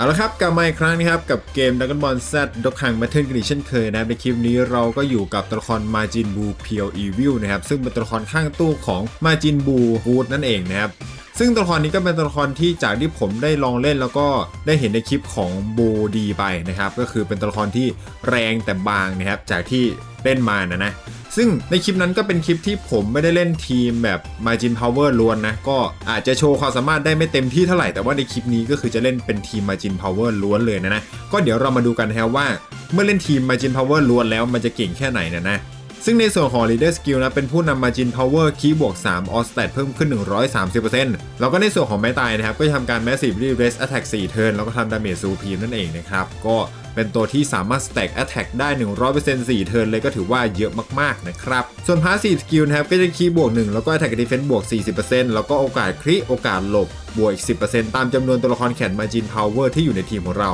เอาละครับกลับมาอีกครั้งนะครับ กับเกม Dragon Ball Z ดกขัง Battle กันอีกเช่นเคยนะในคลิปนี้เราก็อยู่กับตัวละครมาจินบูเพียวอีวิลนะครับ ซึ่งเป็นตัวละครข้างตู้ของมาจินบูฟูดนั่นเองนะครับ ซึ่งตัวละครนี้ก็เป็นตัวละครที่จากที่ผมได้ลองเล่นแล้วก็ได้เห็นในคลิปของบูดีไปนะครับ ก็คือเป็นตัวละครที่แรงแต่บางนะครับจากที่เล่นมานะนะ ซึ่งในคลิปนั้นก็เป็นคลิปที่ผมไม่ได้เล่นทีมแบบ Margin Power ล้วนนะ ก็อาจจะโชว์ความสามารถได้ไม่เต็มที่เท่าไหร่ แต่ว่าในคลิปนี้ก็คือจะเล่นเป็นทีม Margin Power ล้วนเลยนะนะ ก็เดี๋ยวเรามาดูกันนะครับว่า เมื่อเล่นทีม Margin Power ล้วนแล้วมันจะเก่งแค่ไหนนะนะซึ่งในส่วนของ Leader Skill นะ เป็นผู้นำ Margin Power คีย์บวก 3 All Stat เพิ่มขึ้น 130%แล้วก็ในส่วนของไม้ตายนะครับ ก็จะทำการ Massive Rest Attack 4เทิร์นแล้วก็ทำ Damage Supreme นั่นเองนะครับ ก็ เป็นตัวที่สามารถ Stack Attack ได้ 100% 4 เทิร์นเลยก็ถือว่าเยอะมากๆนะครับ ส่วน Passive Skill นะครับก็จะคีย์บวก 1 แล้วก็ Attack Defense บวก 40%แล้วก็โอกาสคริโอกาสหลบบวกอีก 10%ตามจำนวนตัวละครแขน Margin Power ที่อยู่ในทีมของเรา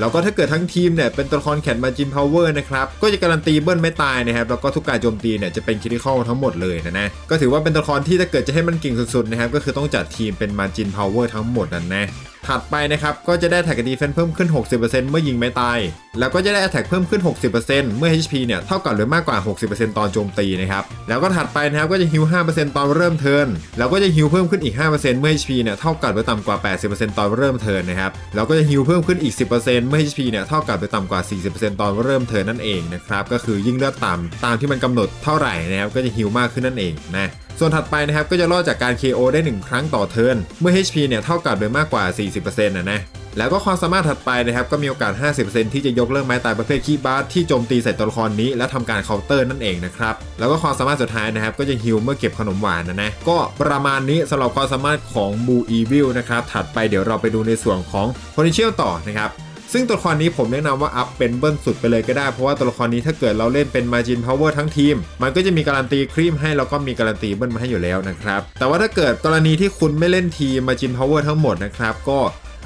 แล้วก็ถ้าเกิดทั้งทีมเนี่ยเป็นตัวละครแขนมาจินพาวเวอร์นะครับ ก็จะการันตีเบิ้ลไม่ตายนะครับ แล้วก็ทุกการโจมตีเนี่ยจะเป็นคริติคอลทั้งหมดเลยนะนะ ก็ถือว่าเป็นตัวละครที่ถ้าเกิดจะให้มันเก่งสุดๆนะครับ ก็คือต้องจัดทีมเป็นมาจินพาวเวอร์ทั้งหมดนั่นนะ ถัดไปนะครับก็จะได้แท็กดีเฟนเพิ่มขึ้น 60%เมื่อยิงไม่ตาย แล้วก็จะได้ attack เพิ่มขึ้น 60%เมื่อ HP เนี่ยเท่ากับหรือมากกว่า 60%ตอนโจมตีนะครับแล้วก็ถัดไปนะครับก็จะฮิว5%ตอนเริ่มเทิร์นแล้วก็จะฮิวเพิ่มขึ้นอีก 5%เมื่อ HP เนี่ยเท่ากับหรือต่ำกว่า 80%ตอนเริ่มเทิร์นนะครับแล้วก็จะฮิวเพิ่มขึ้นอีก 10%เมื่อ HP เนี่ยเท่ากับหรือต่ำกว่า 40%ตอนเริ่มเทิร์นนั่นเองนะครับก็คือยิ่งเลือดต่ำตามที่มันกำหนดเท่าไหร่นะครับก็จะฮิวมากขึ้นนั่นเองนะ ส่วนถัดไปนะครับก็จะรอดจากการ KO ได้ 1 ครั้งต่อเทิร์น เมื่อ HP เนี่ยเท่ากับหรือมากกว่า 40%นะนะ แล้วก็ความสามารถถัดไปนะครับก็มีโอกาส 50%ที่จะยกเลิกไม้ตายประเภทคีบาร์ที่โจมตีใส่ตัวละครนี้ และทำการเคาน์เตอร์นั่นเองนะครับ แล้วก็ความสามารถสุดท้ายนะครับก็จะฮิลเมื่อเก็บขนมหวานนะนะ ก็ประมาณนี้สำหรับความสามารถของบูอีวิลนะครับ ถัดไปเดี๋ยวเราไปดูในส่วนของ Potential ต่อนะครับ ซึ่งตัวละครนี้ผมแนะนำว่าอัพเป็นเบิ้ลสุดไปเลยก็ได้ เพราะว่าตัวละครนี้ถ้าเกิดเราเล่นเป็น Margin Power ทั้งทีม มันก็จะมีการันตีครีมให้แล้วก็มีการันตีเบิ้ลมาให้อยู่แล้วนะครับ แต่ว่าถ้าเกิดกรณีที่คุณไม่เล่นทีม Margin Power ทั้งหมดนะครับก็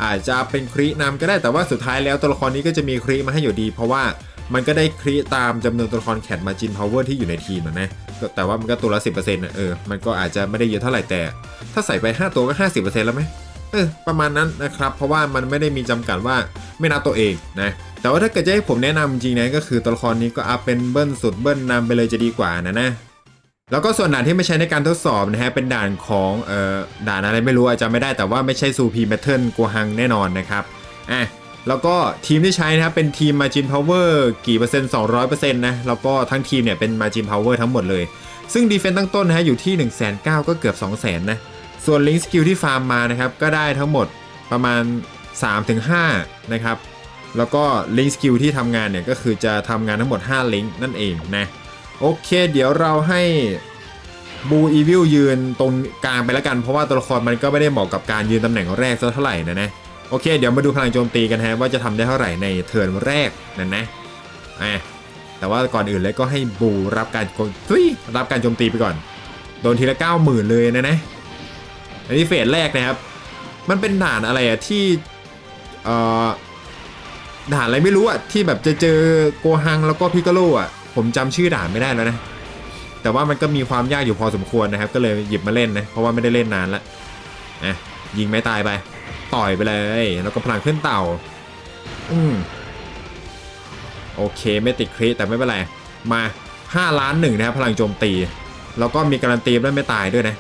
อาจจะเป็นครีนำก็ได้แต่ว่าสุดท้ายแล้วตัวละครนี้ก็จะมีครีมาให้อยู่ดี เพราะว่ามันก็ได้ครีตามจำนวนตัวละครแคท Margin Power ที่อยู่ในทีมนะแต่ว่ามันก็ตัวละ10%นะเออมันก็อาจจะไม่ได้เยอะเท่าไหร่แต่ ถ้าใส่ไป 5 ตัวก็ 50%แล้วไหม เออประมาณนั้นนะครับ เพราะว่ามันไม่ได้มีจำกัดว่าไม่นับตัวเองนะแต่ว่าถ้าเกิดจะให้ผมแนะนำจริงๆนะก็คือตัวละครนี้ก็อัพเป็นเบิ้ลสุดเบิ้ลนำไปเลยจะดีกว่านะนะแล้วก็ส่วนด่านที่ไม่ใช้ในการทดสอบนะฮะเป็นด่านของเอ่อด่านอะไรไม่รู้อาจจะไม่ได้แต่ว่าไม่ใช่ซูพีแมทเทิลกัวฮังแน่นอนนะครับอะแล้วก็ทีมที่ใช้นะครับเป็นทีม Margin Power กี่เปอร์เซ็นต์200%นะแล้วก็ทั้งทีมเนี่ยเป็น Margin Power ทั้งหมดเลย ซึ่งดีเฟนต์ตั้งต้นนะฮะอยู่ที่ 1 9 0 0 0ก็เกือบ 2 0 0 0 0นะ ส่วนลิงสกิลที่ฟาร์มมานะครับก็ได้ทั้งหมดประมาณ 3-5 นะครับ แล้วก็ลิงสกิลที่ทำงานเนี่ยก็คือจะทำงานทั้งหมด 5 ลิงนั่นเองนะ โอเคเดี๋ยวเราให้บูอีวิลยืนตรงกลางไปแล้วกัน เพราะว่าตัวละครมันก็ไม่ได้เหมาะกับการยืนตำแหน่งแรกสักเท่าไหร่นะนะโอเค เดี๋ยวมาดูพลังโจมตีกันฮะว่าจะทำได้เท่าไหร่ในเทิร์นแรกนั่นนะอะแต่ว่าก่อนอื่นเลยก็ให้บูรับการโจมทุยรับการโจมตีไปก่อน โดนทีละ 90,000 เลยนะนะ อันนี้เฟสแรกนะครับ มันเป็นด่านอะไรอะที่เอ่อด่านอะไรไม่รู้อะที่แบบจะเจอโกฮังแล้วก็พิกาโลอะผมจำชื่อด่านไม่ได้แล้วนะ แต่ว่ามันก็มีความยากอยู่พอสมควรนะครับ ก็เลยหยิบมาเล่นนะเพราะว่าไม่ได้เล่นนานละอะยิงไม่ตายไป ต่อยไปเลย แล้วก็พลังขึ้นเต่า อืมโอเคไม่ติดคริแต่ไม่เป็นไร มา 5 ล้านหนึ่งนะครับพลังโจมตี แล้วก็มีการันตีได้ไม่ตายด้วยนะ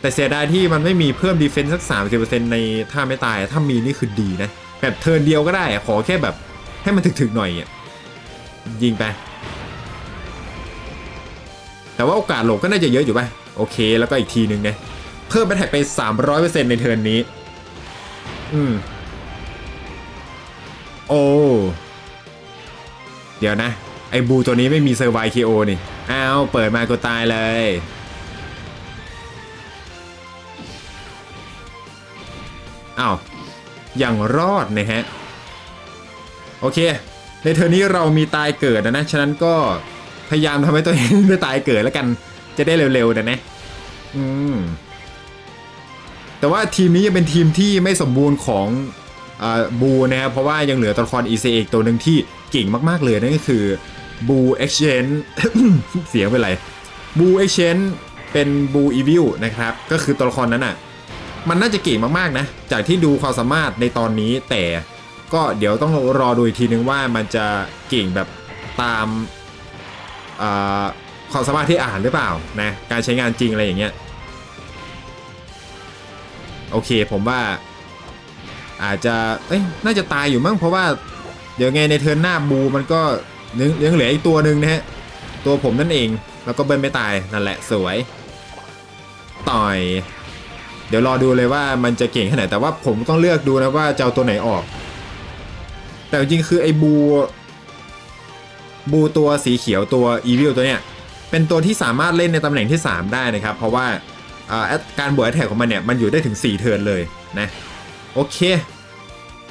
แต่เสียดายที่มันไม่มีเพิ่มดีเฟนซ์สัก 30%ในท่าไม่ตาย ถ้ามีนี่คือดีนะ แบบเทิร์นเดียวก็ได้ ขอแค่แบบให้มันถึกๆหน่อยอะยิงไป แต่ว่าโอกาสหลบก็น่าจะเยอะอยู่ป่ะ โอเค แล้วก็อีกทีนึงนะเพิ่มไปแท็กไป 300%ในเทิร์นนี้ อืม โอ้ เดี๋ยวนะ ไอ้บูตัวนี้ไม่มีเซอร์ไวเคโอนี่ อ้าว เปิดมาก็ตายเลย อ้าวอย่างรอดนะฮะ โอเค ในเทอร์นี้เรามีตายเกิดนะนะ ฉะนั้นก็พยายามทำให้ตัวเองไม่ตายเกิดแล้วกัน จะได้เร็วๆนะนะ อืม แต่ว่าทีมนี้ยังเป็นทีมที่ไม่สมบูรณ์ของบูนะครับ เพราะว่ายังเหลือตัวละคร EC อีกตัวหนึ่งที่เก่งมากๆเลยนั่นก็คือบูเอ็กชแนเสียงเป็นไรบูเอ็กชแนเป็นบูอีวิลนะครับ ก็คือตัวละครนั้นอะ มันน่าจะเก่งมากๆนะ จากที่ดูความสามารถในตอนนี้แต่ก็เดี๋ยวต้องรอดูอีกทีนึงว่ามันจะเก่งแบบตามความสามารถที่อ่านหรือเปล่านะการใช้งานจริงอะไรอย่างเงี้ยโอเคผมว่าอาจจะเอ้ยน่าจะตายอยู่มั้งเพราะว่าเดี๋ยวไงในเทิร์นหน้าบูมันก็ยังเหลืออีกตัวหนึ่งนะฮะตัวผมนั่นเองแล้วก็เบิ้ลไม่ตายนั่นแหละสวยต่อย เดี๋ยวรอดูเลยว่ามันจะเก่งแค่ไหนแต่ว่าผมต้องเลือกดูนะว่าจะเอาตัวไหนออก แต่จริงคือไอ้บูบูตัวสีเขียวตัวอีวิลตัวเนี้ยเป็นตัวที่สามารถเล่นในตำแหน่งที่ 3 ได้นะครับ เพราะว่าการบวกแอตแทกของมันเนี่ยมันอยู่ได้ถึง 4 เทิร์นเลยนะโอเค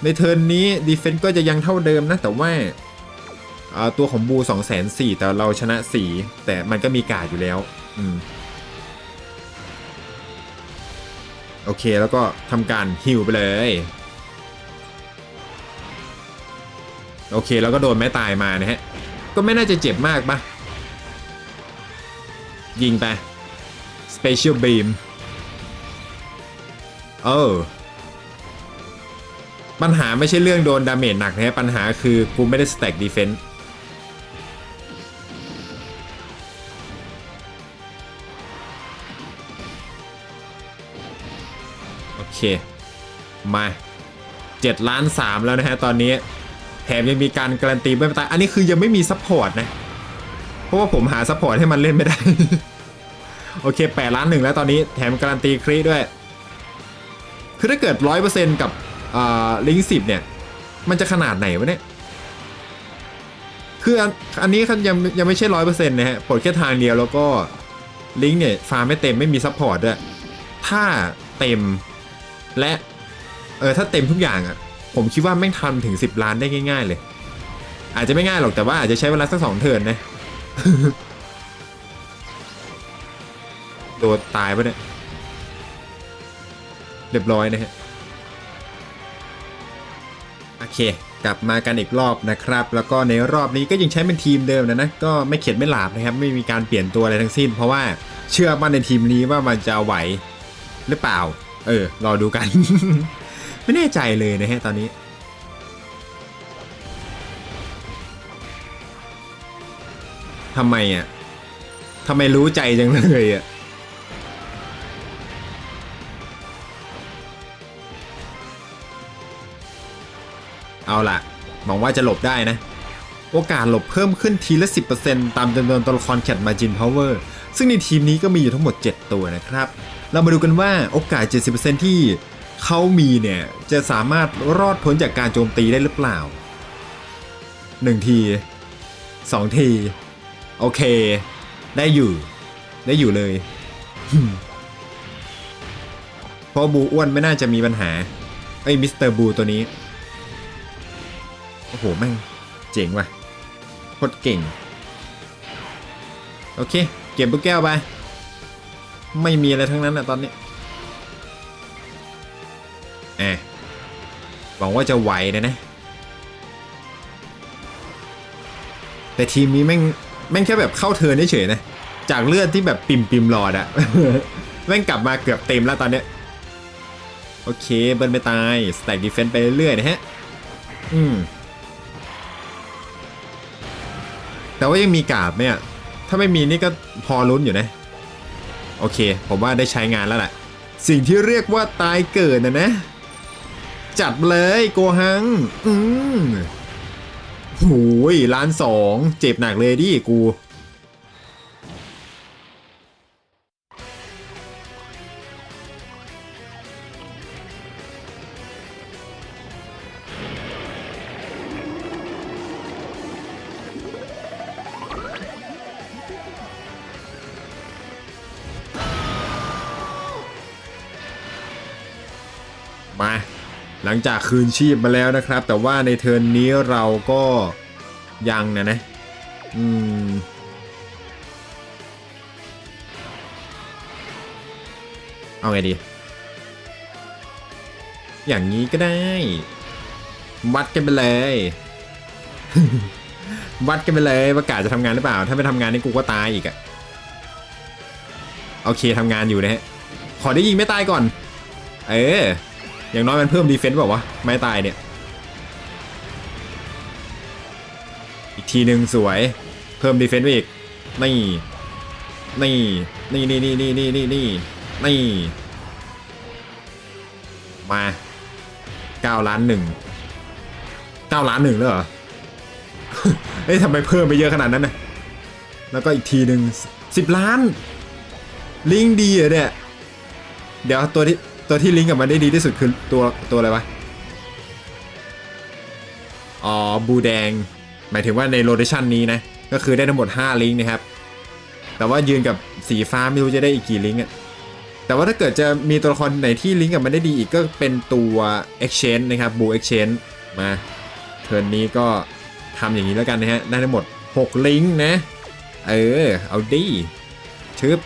ในเทิร์นนี้ดีเฟนต์ก็จะยังเท่าเดิมนะ แต่ว่าาตัวของบู2 4 0 0 0แต่เราชนะ 4 แต่มันก็มีกาดอยู่แล้ว อืม โอเค แล้วก็ทำการฮิวไปเลย โอเค แล้วก็โดนแม่ตายมานะฮะ ก็ไม่น่าจะเจ็บมากปะยิงไป Special Beam เออ ปัญหาไม่ใช่เรื่องโดนดาเมจหนักนะฮะ ปัญหาคือกูไม่ได้ Stack Defense โอเค มา7ล้าน3แล้วนะฮะตอนนี้ แถมยังมีการการันตีไม่ตายอันนี้คือยังไม่มีซัพพอร์ตนะ เพราะว่าผมหาซัพพอร์ตให้มันเล่นไม่ได้ โอเค8ล้านหนึ่งแล้วตอนนี้แถมการันตีครีด้วย คือถ้าเกิด 100%กับลิงก์สิบเนี่ย มันจะขนาดไหนวะเนี่ย คืออันอันนี้ยังยังไม่ใช่ร้อยเปอร์เซ็นต์นะฮะปลดแค่ทางเดียวแล้วก็ลิงก์เนี่ยฟาร์มไม่เต็มไม่มีซัพพอร์ตด้วยถ้าเต็ม และเออถ้าเต็มทุกอย่างอะ่ะ ผมคิดว่าแม่งทำถึง 10 ล้านได้ง่าย ๆ เลย อาจจะไม่ง่ายหรอกแต่ว่าอาจจะใช้เวลาสักสองเทิร์นนะ โดนตายปะเนี่ยเรียบร้อยนะฮะโอเค กลับมากันอีกรอบนะครับ แล้วก็ในรอบนี้ก็ยังใช้เป็นทีมเดิมนะนะ ก็ไม่เข็ดไม่หลาบนะครับ ไม่มีการเปลี่ยนตัวอะไรทั้งสิ้น เพราะว่าเชื่อมั่นในทีมนี้ว่ามันจะไหวหรือเปล่า เออ รอดูกัน ไม่แน่ใจเลยนะฮะตอนนี้ ทำไมอะ ทำไมรู้ใจจังเลยอะ เอาล่ะหวังว่าจะหลบได้นะ โอกาสหลบเพิ่มขึ้นทีละ 10%ตามจำนวนตัวละครแคทมาจินพาวเวอร์ ซึ่งในทีมนี้ก็มีอยู่ทั้งหมด 7 ตัวนะครับ เรามาดูกันว่าโอกาส 70%ที่เขามีเนี่ย จะสามารถรอดพ้นจากการโจมตีได้หรือเปล่า 1 ที 2 ที โอเค ได้อยู่ ได้อยู่เลย เพราะบูอ้วนไม่น่าจะมีปัญหา ไอ้ยมิสเตอร์บูตัวนี้ โอ้โห แม่ง เจ๋งว่ะโคตรเก่ง โอเค เก็บลูกแก้วไป ไม่มีอะไรทั้งนั้นอะตอนนี้แอบหวังว่าจะไหวนะนะ แต่ทีมนี้แม่งแม่งแค่แบบเข้าเทินเฉยๆนะ จากเลือดที่แบบปิ่มปิมๆหลอดอะแม่งกลับมาเกือบเต็มแล้วตอนเนี้ยโอเค เบิร์นไปตายสแต็กดีเฟนต์ไปเรื่อยๆนะฮะ อืม แต่ว่ายังมีกาบไหมอะถ้าไม่มีนี่ก็พอลุ้นอยู่นะ โอเค ผมว่าได้ใช้งานแล้วแหละ สิ่งที่เรียกว่าตายเกิดนะนะ จัดเลยโกหัง อืมหูยล้านสอง เจ็บหนักเลยดิกู หลังจากคืนชีพมาแล้วนะครับ แต่ว่าในเทิร์นนี้เราก็ยังนะนะอืมเอาไงดี อย่างนี้ก็ได้ วัดกันไปเลย วัดกันไปเลยว่ากาจะทำงานหรือเปล่า ถ้าไม่ทำงานนี่กูก็ตายอีกอะโอเคทำงานอยู่นะฮะ ขอได้ยิงไม่ตายก่อน เออ อย่างน้อยมันเพิ่มดีเฟนต์เปล่าวะไม่ตายเนี่ย อีกทีหนึ่งสวย เพิ่มดีเฟนต์ไปอีก นี่ นี่ นี่นี่นี่นี่นี่นี่นี่นี่มาเก้าล้านหนึ่งเก้าล้านหนึ่งเลยเหรอ เอ้ยทำไมเพิ่มไปเยอะขนาดนั้นนะแล้วก็อีกทีหนึ่งสิบล้าน ลิงดีเหรอเนี่ย เดี๋ยวตัวที่ ตัวที่ลิงก์กับมันได้ดีที่สุดคือตัวตัวอะไรวะ อ๋อ บูแดง หมายถึงว่าในโรเ t ชันนี้นะ ก็คือได้ทั้งหมด 5 ลิงก์นะครับ แต่ว่ายืนกับสีฟ้าไม่รู้จะได้อีกกี่ลิงก์อะแต่ว่าถ้าเกิดจะมีตัวละครไหนที่ลิงก์กับมันได้ดีอีกก็เป็นตัว Exchange นะครับบู Exchange มาเทิร์นนี้ก็ทำอย่างนี้แล้วกันนะฮะ ได้ทั้งหมด 6 ลิงก์นะ เออ เอาดีชึบ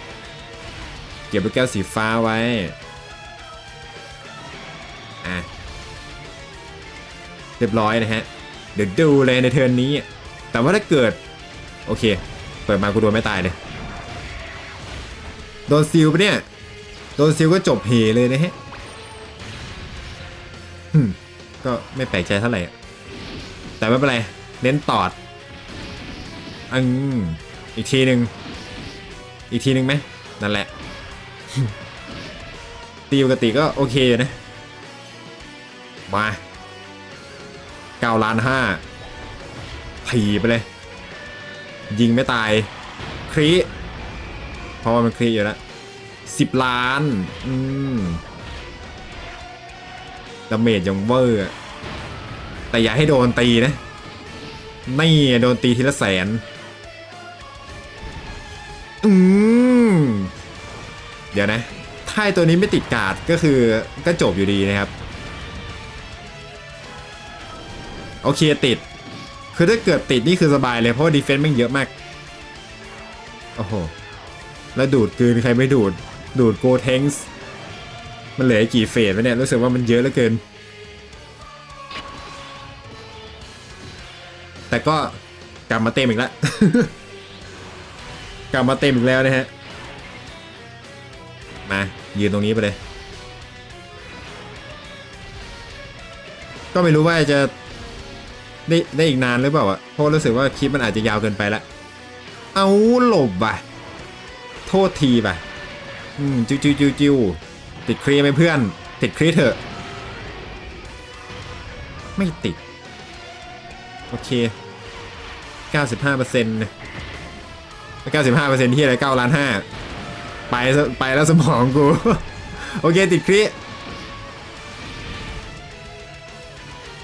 เก็บลูกแก้วสีฟ้าไว้ เรียบร้อยนะฮะ เดี๋ยวดูเลยในเทิร์นนี้ แต่ว่าถ้าเกิด โอเค เปิดมากูโดนไม่ตายเลย โดนซิลปะเนี่ย โดนซิลก็จบเพเลยนะฮะก็ไม่แปลกใจเท่าไหร่ แต่ไม่เป็นไร เน้นตอดอังอีกทีหนึ่งอีกทีหนึ่งไหมนั่นแหละ ตีปกติก็โอเคอยู่นะ มา เก้าล้านห้าถีไปเลย ยิงไม่ตาย ครีเพราะว่ามันครีอยู่แล้วสิบล้าน อืมดาเมจยังเวอร์ แต่อย่าให้โดนตีนะไม่โดนตีทีละแสน อืม เดี๋ยวนะ ถ้าไอ้ตัวนี้ไม่ติดการ์ดก็คือก็จบอยู่ดีนะครับ โอเคติด คือถ้าเกิดติดนี่คือสบายเลยเพราะว่าดีเฟนซ์ม่งเยอะมาก โอ้โห แล้วดูดกืนใครไม่ดูด ดูดโกเทงส์มันเหลือกี่เฟสวะเนี่ย รู้สึกว่ามันเยอะเหลือเกิน แต่ก็กลับมาเต็มอีกแล้ว กลับมาเต็มอีกแล้วนะฮะ มา ยืนตรงนี้ไปเลย ก็ไม่รู้ว่าจะ ได้ได้อีกนานหรือเปล่าอะเพราะรู้สึกว่าคลิปมันอาจจะยาวเกินไปละ เอาหลบว่ะ โทษทีป่ะอืมจิวจิวจิวจิวติดครีไหมเพื่อน ติดครีเถอะ ไม่ติด โอเค 95เปอร์เซ็นต์95เปอร์เซ็นต์ที่อะไร9ล้าน5ไปไปแล้วสมองกู โอเค ติดครี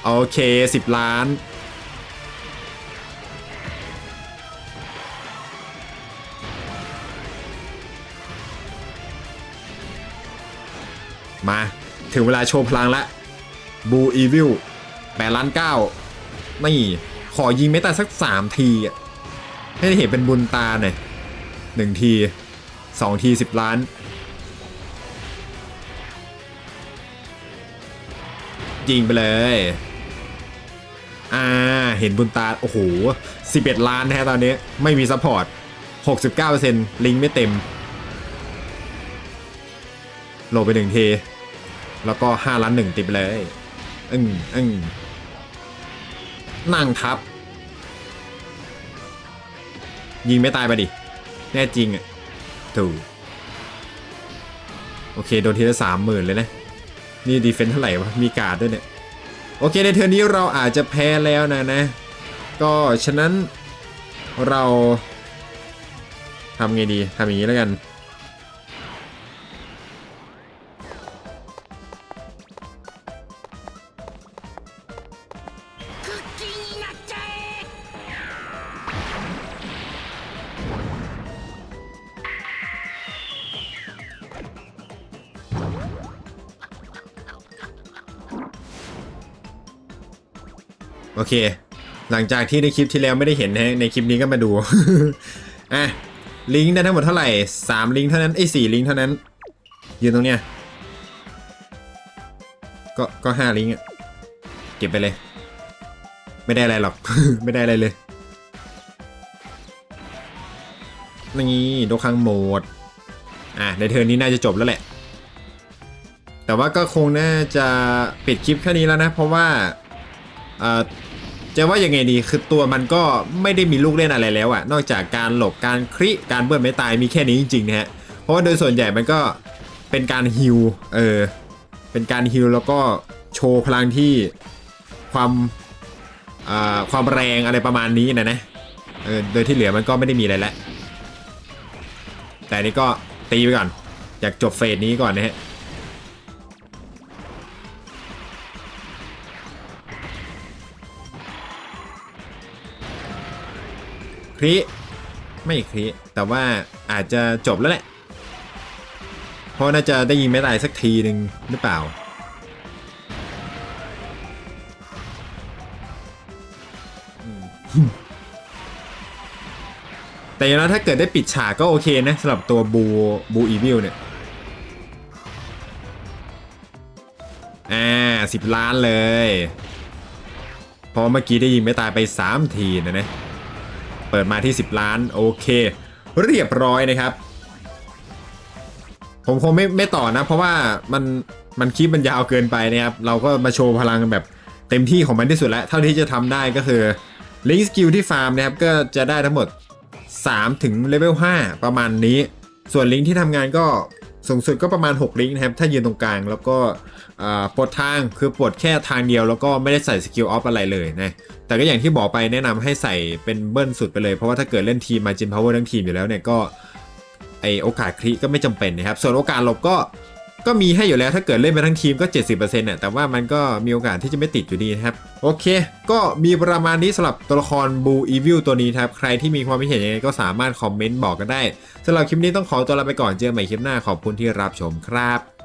โอเค10ล้าน มา ถึงเวลาโชว์พลังละบูอีวิลแปดล้านเก้าไม่ขอยิงไม่ตายสักสามทีอะให้ได้เห็นเป็นบุญตาหน่อยหนึ่งทีสองทีสิบล้านยิงไปเลย อ่า เห็นบุญตา โอ้โห 11 ล้านนะฮะตอนนี้ ไม่มีซัพพอร์ต 69%ลิงก์ไม่เต็ม โหลดไปหนึ่งทีแล้วก็ 5 ล้านหนึ่งติดไปเลย อึ้งอึ้งนั่งทับ ยิงไม่ตายไปดิ แน่จริงอะ ถูก โอเค โดนทีละสามหมื่นเลยนะ นี่ดีเฟนส์เท่าไหร่วะ มีการ์ดด้วยเนี่ย โอเคในเทอร์นนี้เราอาจจะแพ้แล้วนะนะ ก็ฉะนั้นเราทำไงดีทำอย่างนี้แล้วกัน โอเค หลังจากที่ในคลิปที่แล้วไม่ได้เห็นนในคลิปนี้ก็มาดูอะลิงก์ได้ทั้งหมดเท่าไหร่สามลิงก์เท่านั้นไอ้สี่ลิงก์เท่านั้นยืนตรงเนี้ยก็ก็ห้าลิงก์อะเก็บไปเลย ไม่ได้อะไรหรอก ไม่ได้อะไรเลยนี่โดคังโหมด อะในเทอร์นนี้น่าจะจบแล้วแหละ แต่ว่าก็คงน่าจะปิดคลิปแค่นี้แล้วนะ เพราะว่าอ่อ จะว่ายังไงดีคือตัวมันก็ไม่ได้มีลูกเล่นอะไรแล้วอะนอกจากการหลบการคริการเบิ้ลไม่ตายมีแค่นี้จริงๆนะฮะเพราะว่าโดยส่วนใหญ่มันก็เป็นการฮิลเออเป็นการฮิลแล้วก็โชว์พลังที่ความอ่าความแรงอะไรประมาณนี้นะนะเออโดยที่เหลือมันก็ไม่ได้มีอะไรแล้วแต่นนี่ก็ตีไปก่อนอยากจบเฟสนี้ก่อนนะฮะ คริไม่คริแต่ว่าอาจจะจบแล้วแหละ เพราะน่าจะได้ยิงไม่ตายสักทีหนึ่งหรือเปล่า แต่อย่างนั้นถ้าเกิดได้ปิดฉากก็โอเคนะสำหรับตัวบูบูอีวิลเนี่ย อ่าสิบล้านเลย เพราะเมื่อกี้ได้ยิงไม่ตายไป 3 ทีนะเนะ เปิดมาที่ 10 ล้านโอเค เรียบร้อยนะครับ ผมคงไม่ไม่ต่อนะ เพราะว่ามันมันคลิปมันยาวเกินไปนะครับ เราก็มาโชว์พลังแบบเต็มที่ของมันที่สุดแล้ว เท่าที่จะทำได้ก็คือลิงสกิลที่ฟาร์มนะครับก็จะได้ทั้งหมด 3 ถึงเลเวล5ประมาณนี้ ส่วนลิงที่ทำงานก็สูงสุดก็ประมาณ 6 ลิงก์นะครับ ถ้ายืนตรงกลางแล้วก็ปลดทางคือปลดแค่ทางเดียวแล้วก็ไม่ได้ใส่สกิลออฟอะไรเลยนะ แต่ก็อย่างที่บอกไปแนะนำให้ใส่เป็นเบิ้ลสุดไปเลย เพราะว่าถ้าเกิดเล่นทีมมาจินพาวเวอร์ทั้งทีมอยู่แล้วเนี่ยก็ไอโอกาสคริก็ไม่จำเป็นนะครับ ส่วนโอกาสหลบก็ก็มีให้อยู่แล้วถ้าเกิดเล่นไปทั้งทีมก็ 70%เนี่ยแต่ว่ามันก็มีโอกาสที่จะไม่ติดอยู่ดีนะครับ โอเค ก็มีประมาณนี้สำหรับตัวละครบูอีวิลตัวนี้ครับ ใครที่มีความคิดเห็นยังไงก็สามารถคอมเมนต์บอกกันได้สำหรับคลิปนี้ต้องขอตัวลาไปก่อนเจอกันใหม่คลิปหน้าขอบคุณที่รับชมครับ